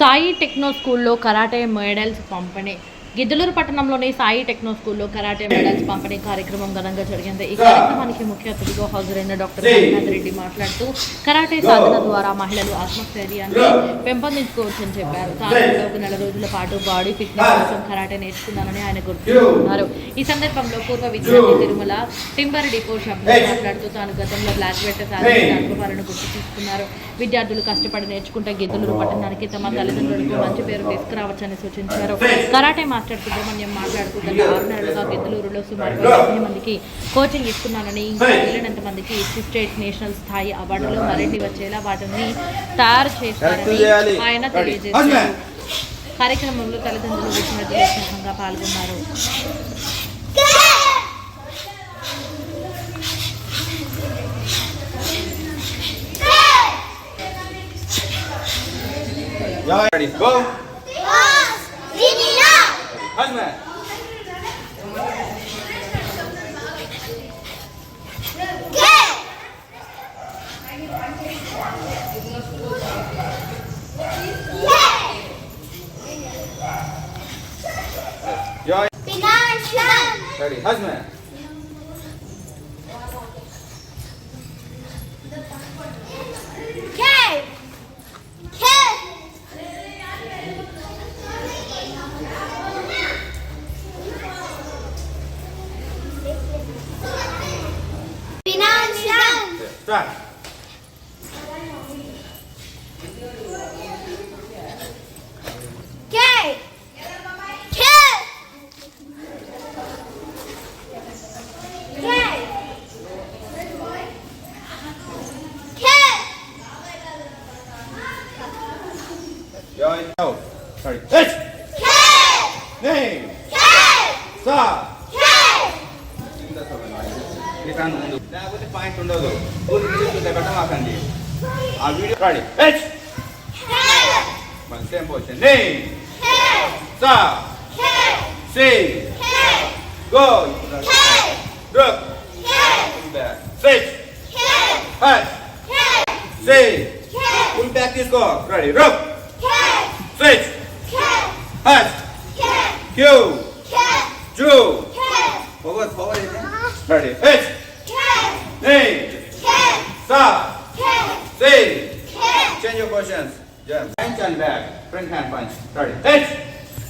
Sai techno స్కూల్లో karate medals పంపిణీ. గిద్దలూరు పట్టణంలోని సాయి టెక్నో స్కూల్లో కరాటే మెడల్స్ పంపిణీ కార్యక్రమం ఘనంగా జరిగింది. ఈ కార్యక్రమానికి ముఖ్య అతిథిగా హాజరైన డాక్టర్ రఘునాథ్ రెడ్డి మాట్లాడుతూ కరాటే సాధన ద్వారా మహిళలు ఆత్మస్థైర్యాన్ని పెంపొందించుకోవచ్చని చెప్పారు. తాను ఒక నెల రోజుల పాటు బాడీ ఫిట్నెస్ కోసం కరాటే నేర్చుకున్నానని ఆయన గుర్తున్నారు ఈ సందర్భంలో పూర్వ విద్యార్థి తిరుమల టింబర్ డిపో శబ్దం మాట్లాడుతూ తాను గతంలో బ్లాక్ బెల్ట్ సాధించిన అనుభవాలను గుర్తు తీసుకున్నారు విద్యార్థులు కష్టపడి నేర్చుకుంటే గిద్దలూరు పట్టణానికి తమ తల్లిదండ్రులకు మంచి పేరు తీసుకురావచ్చని సూచించారు. కరాటే మాస్టర్ సుబ్రహ్మణ్యం మాట్లాడుతూ గత ఆరు నెలలుగా గిద్దలూరులో సుమారు పదిహేను మందికి కోచింగ్ ఇస్తున్నానని ఇంకా వీలైనంత మందికి స్టేట్ నేషనల్ స్థాయి అవార్డులు మరిన్ని వచ్చేలా వాటిని తయారు చేస్తారని ఆయన తెలియజేశారు. కార్యక్రమంలో తల్లిదండ్రులు విద్యార్థులు స్నేహంగా పాల్గొన్నారు. என்ன Yo. Final. Ready. Hazme. Husband. Yeah, ready, husband. Start. Yeah, out. Sorry. Hey! Name. Stop. ఇటాను ముందు లేకపోతే పాయింట్ ఉండదు ఊరి చూస్తే పెట్టమాకండి ఆ వీడియో రాడి హెచ్ మళ్ళీ సేమ్ పొజిషన్ నేమ్ సా సి గో రుక్ back switch H C full back తీసుకో రెడీ రుక్ switch H Q zoo focus focus ready H name సా Say. Kiss. Change your positions. Yeah. Punch and back. Front hand punch. Ready. Touch.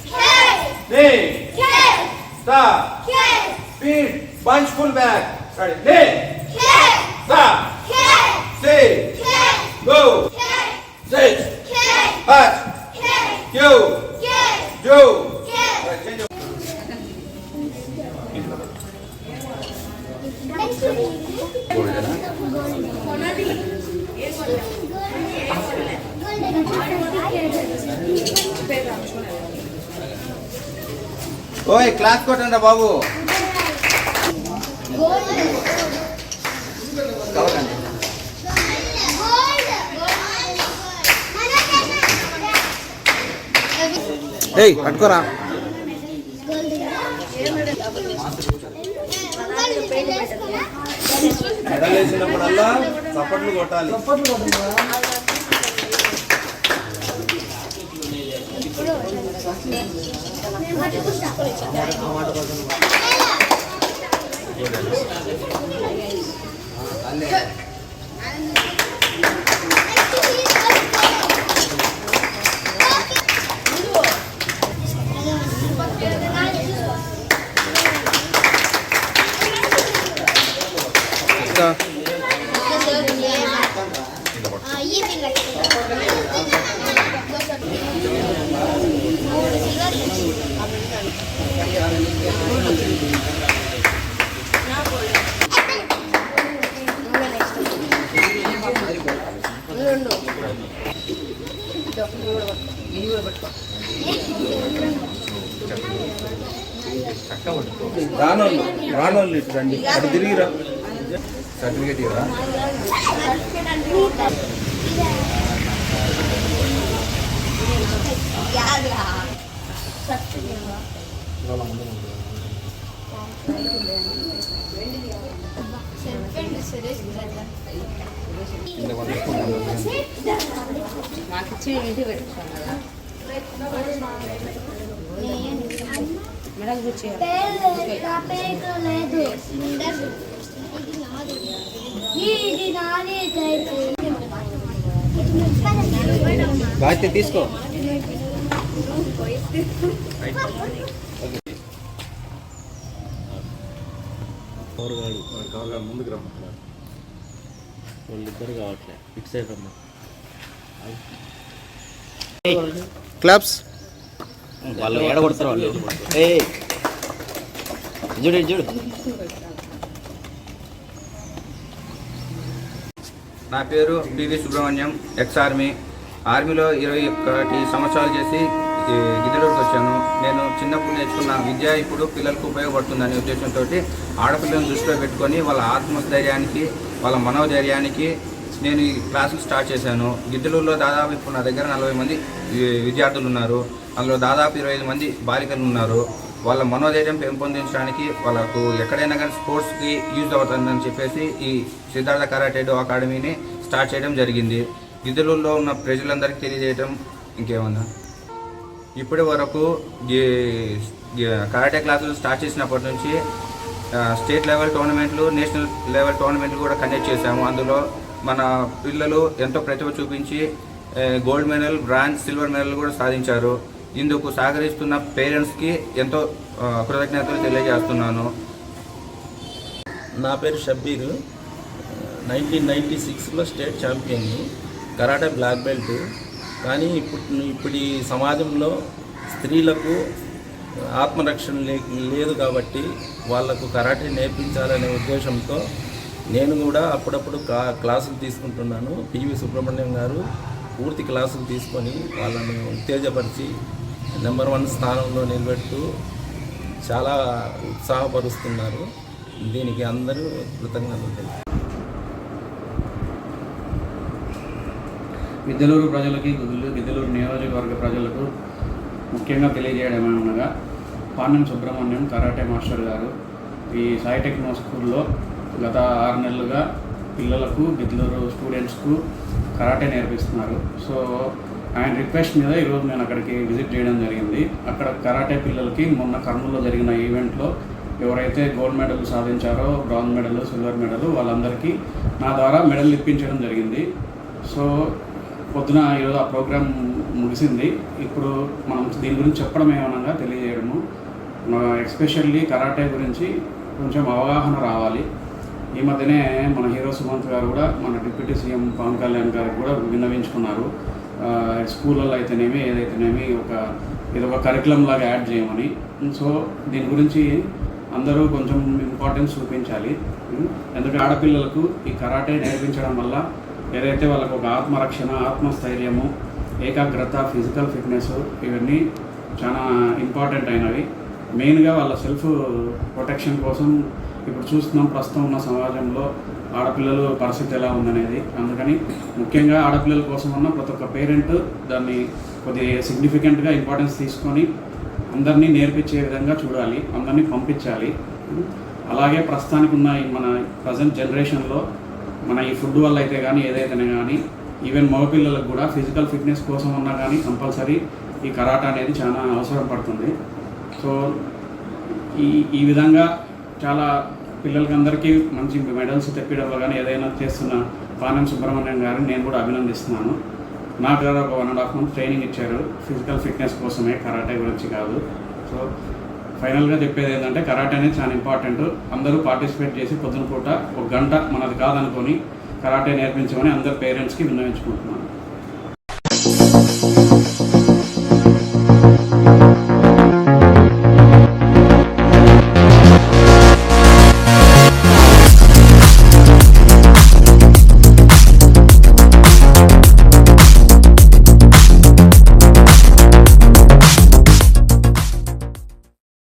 Kiss. Knee. Kiss. Stop. Kiss. Feet. Punch full back. Ready. Knee. Kiss. Stop. Kiss. Say. Kiss. Go. Kiss. Sit. Kiss. Hut. Kiss. Do. Thank you. ఓయ్ class కొట్టండి బాబు. కవరండి ఏయ్ పట్టుకోరా. మెడలేసినప్పుడల్లా చప్పట్లు కొట్టాలి. చప్పట్లు కొట్టాలి ఇంకా రానోళ్ళు రానోళ్ళు ఇటు రండి అటు తిరిగిరా సర్టిఫికేట్ ఇవ్వరా? మాకు ఇచ్చి ఇంటికి పెట్టుకోం కదా బాధ్యత తీసుకో. కాదు కావాలి ముందుకు రమ్మంటున్నారు వాళ్ళిద్దరు కావట్లే సైడ్ రమ్మా క్లబ్స్ వాళ్ళు ఏడగొడతారు వాళ్ళు. ఏ చూడు చూడు. నా పేరు పివి సుబ్రహ్మణ్యం ఎక్స్ ఆర్మీ ఆర్మీలో ఇరవై ఒకటి సంవత్సరాలు చేసి ఈ గిద్దలూరుకి వచ్చాను. నేను చిన్నప్పుడు నేర్చుకున్న విద్య ఇప్పుడు పిల్లలకు ఉపయోగపడుతుందనే ఉద్దేశంతో ఆడపిల్లలను దృష్టిలో పెట్టుకొని వాళ్ళ ఆత్మస్థైర్యానికి వాళ్ళ మనోధైర్యానికి నేను ఈ క్లాసులు స్టార్ట్ చేశాను. గిద్దలూరులో దాదాపు ఇప్పుడు నా దగ్గర నలభై మంది విద్యార్థులు ఉన్నారు. అందులో దాదాపు ఇరవై ఐదు మంది బాలికలు ఉన్నారు. వాళ్ళ మనోధైర్యం పెంపొందించడానికి వాళ్ళకు ఎక్కడైనా కానీ స్పోర్ట్స్కి యూజ్ అవుతుందని చెప్పేసి ఈ సిద్ధార్థ కరాటేడో అకాడమీని స్టార్ట్ చేయడం జరిగింది. గిద్దలూరులో ఉన్న ప్రజలందరికీ తెలియజేయడం ఇంకేమన్నా ఇప్పటి వరకు కరాటే క్లాసులు స్టార్ట్ చేసినప్పటి నుంచి స్టేట్ లెవెల్ టోర్నమెంట్లు నేషనల్ లెవెల్ టోర్నమెంట్లు కూడా కండక్ట్ చేశాము. అందులో మన పిల్లలు ఎంతో ప్రతిభ చూపించి gold medal bronze silver medal కూడా సాధించారు. ఇందుకు సహకరిస్తున్న పేరెంట్స్కి ఎంతో కృతజ్ఞతలు తెలియజేస్తున్నాను. నా పేరు షబ్బీర్. నైన్టీన్ నైంటీ సిక్స్లో స్టేట్ ఛాంపియన్ని కరాటే బ్లాక్ బెల్ట్. కానీ ఇప్పుడు ఇప్పుడు ఈ సమాజంలో స్త్రీలకు ఆత్మరక్షణ లే లేదు కాబట్టి వాళ్ళకు కరాటే నేర్పించాలనే ఉద్దేశంతో నేను కూడా అప్పుడప్పుడు క్లా క్లాసులు తీసుకుంటున్నాను. పివి సుబ్రహ్మణ్యం గారు పూర్తి క్లాసులు తీసుకొని వాళ్ళని ఉత్తేజపరిచి నెంబర్ వన్ స్థానంలో నిలబెడుతూ చాలా ఉత్సాహపరుస్తున్నారు. దీనికి అందరూ కృతజ్ఞతలు తెలుపు గిద్దలూరు ప్రజలకి గిద్దలూరు గిద్దలూరు నియోజకవర్గ ప్రజలకు ముఖ్యంగా తెలియజేయడం ఏమనగా పాండం సుబ్రహ్మణ్యం కరాటే మాస్టర్ గారు ఈ సాయి టెక్నో స్కూల్లో గత ఆరు నెలలుగా పిల్లలకు గిద్దలూరు స్టూడెంట్స్కు కరాటే నేర్పిస్తున్నారు. సో ఆయన రిక్వెస్ట్ మీద ఈరోజు నేను అక్కడికి విజిట్ చేయడం జరిగింది. అక్కడ కరాటే పిల్లలకి మొన్న కర్నూలులో జరిగిన ఈవెంట్లో ఎవరైతే గోల్డ్ మెడల్ సాధించారో బ్రాంజ్ మెడల్ సిల్వర్ మెడల్ వాళ్ళందరికీ నా ద్వారా మెడల్ ఇప్పించడం జరిగింది. సో పొద్దున ఈరోజు ఆ ప్రోగ్రామ్ ముగిసింది. ఇప్పుడు మనం దీని గురించి చెప్పడం ఏమనగా తెలియజేయడము. ఎస్పెషల్లీ కరాటే గురించి కొంచెం అవగాహన రావాలి. ఈ మధ్యనే మన హీరో సుమంత్ గారు కూడా మన డిప్యూటీ సీఎం పవన్ కళ్యాణ్ గారికి కూడా విన్నవించుకున్నారు. స్కూళ్ళలో అయితేనేమి ఏదైతేనేమి ఒక ఇది ఒక కరికులం లాగా యాడ్ చేయమని. సో దీని గురించి అందరూ కొంచెం ఇంపార్టెన్స్ చూపించాలి. ఎందుకంటే ఆడపిల్లలకు ఈ కరాటే నేర్పించడం వల్ల ఏదైతే వాళ్ళకు ఒక ఆత్మరక్షణ ఆత్మస్థైర్యము ఏకాగ్రత ఫిజికల్ ఫిట్నెస్ ఇవన్నీ చాలా ఇంపార్టెంట్ అయినవి. మెయిన్గా వాళ్ళ సెల్ఫ్ ప్రొటెక్షన్ కోసం ఇప్పుడు చూస్తున్నాం ప్రస్తుతం ఉన్న సమాజంలో ఆడపిల్లలు పరిస్థితి ఎలా ఉందనేది. అందుకని ముఖ్యంగా ఆడపిల్లల కోసం ఉన్న ప్రతి ఒక్క పేరెంట్ దాన్ని కొద్ది సిగ్నిఫికెంట్గా ఇంపార్టెన్స్ తీసుకొని అందరినీ నేర్పించే విధంగా చూడాలి అందరినీ పంపించాలి. అలాగే ప్రస్తుతానికి ఉన్న మన ప్రజెంట్ జనరేషన్లో మన ఈ ఫుడ్ వల్ల అయితే కానీ ఏదైతేనే కానీ ఈవెన్ మగపిల్లలకు కూడా ఫిజికల్ ఫిట్నెస్ కోసం ఉన్నా కానీ కంపల్సరీ ఈ కరాటా అనేది చాలా అవసరం పడుతుంది. సో ఈ ఈ విధంగా చాలా పిల్లలకి అందరికీ మంచి మెడల్స్ తెప్పించడంలో కానీ ఏదైనా చేస్తున్న పానం సుబ్రహ్మణ్యం గారిని నేను కూడా అభినందిస్తున్నాను. నాకు కూడా ఒక one and half month training ఇచ్చారు. ఫిజికల్ ఫిట్నెస్ కోసమే కరాటే గురించి కాదు. సో ఫైనల్గా చెప్పేది ఏంటంటే కరాటే అనేది చాలా ఇంపార్టెంట్ అందరూ పార్టిసిపేట్ చేసి పొద్దున పూట ఒక గంట మనది కాదనుకొని కరాటే నేర్పించమని అందరు పేరెంట్స్కి విన్నవించుకుంటున్నాను.